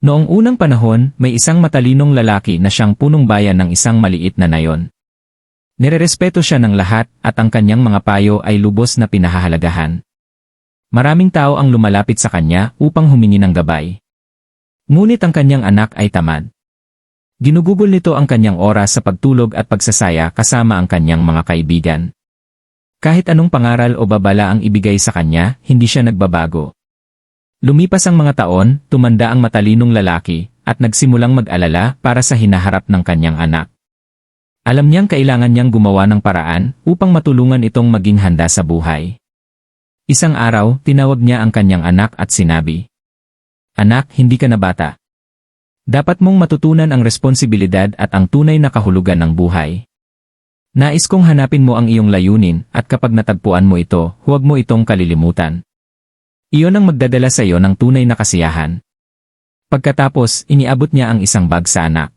Noong unang panahon, may isang matalinong lalaki na siyang punong bayan ng isang maliit na nayon. Nirerespeto siya ng lahat at ang kanyang mga payo ay lubos na pinahahalagahan. Maraming tao ang lumalapit sa kanya upang humingi ng gabay. Ngunit ang kanyang anak ay tamad. Ginugugol nito ang kanyang oras sa pagtulog at pagsasaya kasama ang kanyang mga kaibigan. Kahit anong pangaral o babala ang ibigay sa kanya, hindi siya nagbabago. Lumipas ang mga taon, tumanda ang matalinong lalaki, at nagsimulang mag-alala para sa hinaharap ng kanyang anak. Alam niyang kailangan niyang gumawa ng paraan upang matulungan itong maging handa sa buhay. Isang araw, tinawag niya ang kanyang anak at sinabi, Anak, hindi ka na bata. Dapat mong matutunan ang responsibilidad at ang tunay na kahulugan ng buhay. Nais kong hanapin mo ang iyong layunin at kapag natagpuan mo ito, huwag mo itong kalilimutan. Iyon ang magdadala sa iyo ng tunay na kasiyahan. Pagkatapos, iniabot niya ang isang bag sa anak.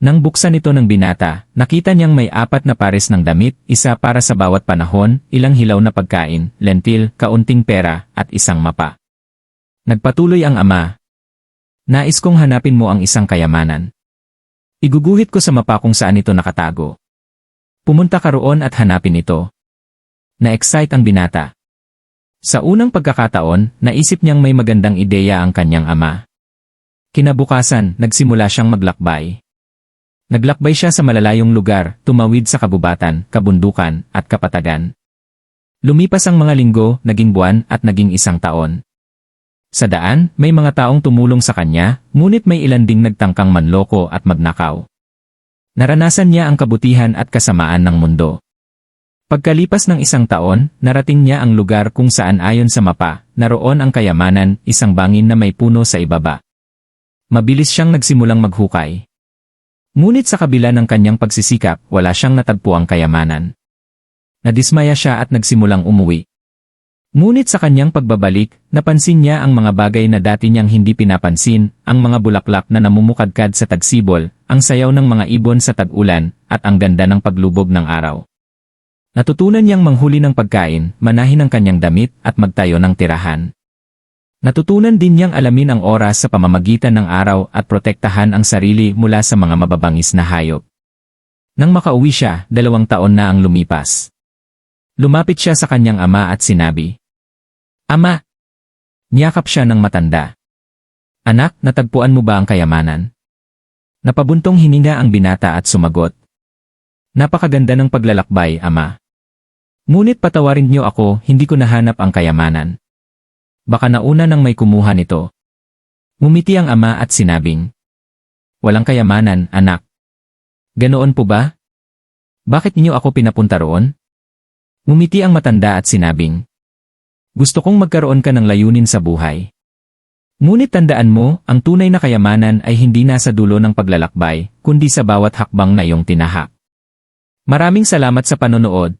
Nang buksan ito ng binata, nakita niyang may apat na pares ng damit, isa para sa bawat panahon, ilang hilaw na pagkain, lentil, kaunting pera, at isang mapa. Nagpatuloy ang ama. Nais kong hanapin mo ang isang kayamanan. Iguguhit ko sa mapa kung saan ito nakatago. Pumunta ka roon at hanapin ito. Na-excite ang binata. Sa unang pagkakataon, naisip niyang may magandang ideya ang kanyang ama. Kinabukasan, nagsimula siyang maglakbay. Naglakbay siya sa malalayong lugar, tumawid sa kabubatan, kabundukan, at kapatagan. Lumipas ang mga linggo, naging buwan, at naging isang taon. Sa daan, may mga taong tumulong sa kanya, ngunit may ilan ding nagtangkang manloko at magnakaw. Naranasan niya ang kabutihan at kasamaan ng mundo. Pagkalipas ng isang taon, narating niya ang lugar kung saan ayon sa mapa, naroon ang kayamanan, isang bangin na may puno sa ibaba. Mabilis siyang nagsimulang maghukay. Ngunit sa kabila ng kanyang pagsisikap, wala siyang natagpuang kayamanan. Nadismaya siya at nagsimulang umuwi. Ngunit sa kanyang pagbabalik, napansin niya ang mga bagay na dati niyang hindi pinapansin, ang mga bulaklak na namumukadkad sa tagsibol, ang sayaw ng mga ibon sa tag-ulan, at ang ganda ng paglubog ng araw. Natutunan niyang manghuli ng pagkain, manahin ang kanyang damit, at magtayo ng tirahan. Natutunan din niyang alamin ang oras sa pamamagitan ng araw at protektahan ang sarili mula sa mga mababangis na hayop. Nang makauwi siya, dalawang taon na ang lumipas. Lumapit siya sa kanyang ama at sinabi, Ama! Niyakap siya ng matanda. Anak, natagpuan mo ba ang kayamanan? Napabuntong hininga ang binata at sumagot. Napakaganda ng paglalakbay, ama. Ngunit patawarin niyo ako, hindi ko nahanap ang kayamanan. Baka nauna nang may kumuha nito. Ngumiti ang ama at sinabing, Walang kayamanan, anak. Ganoon po ba? Bakit niyo ako pinapunta roon? Ngumiti ang matanda at sinabing, Gusto kong magkaroon ka ng layunin sa buhay. Ngunit tandaan mo, ang tunay na kayamanan ay hindi nasa dulo ng paglalakbay, kundi sa bawat hakbang na iyong tinahak. Maraming salamat sa panonood.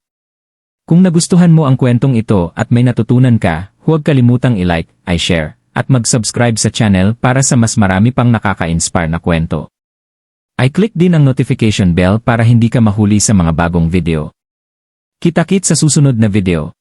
Kung nagustuhan mo ang kwentong ito at may natutunan ka, huwag kalimutang i-like, i-share, at mag-subscribe sa channel para sa mas marami pang nakaka-inspire na kwento. I-click din ang notification bell para hindi ka mahuli sa mga bagong video. Kita-kit sa susunod na video.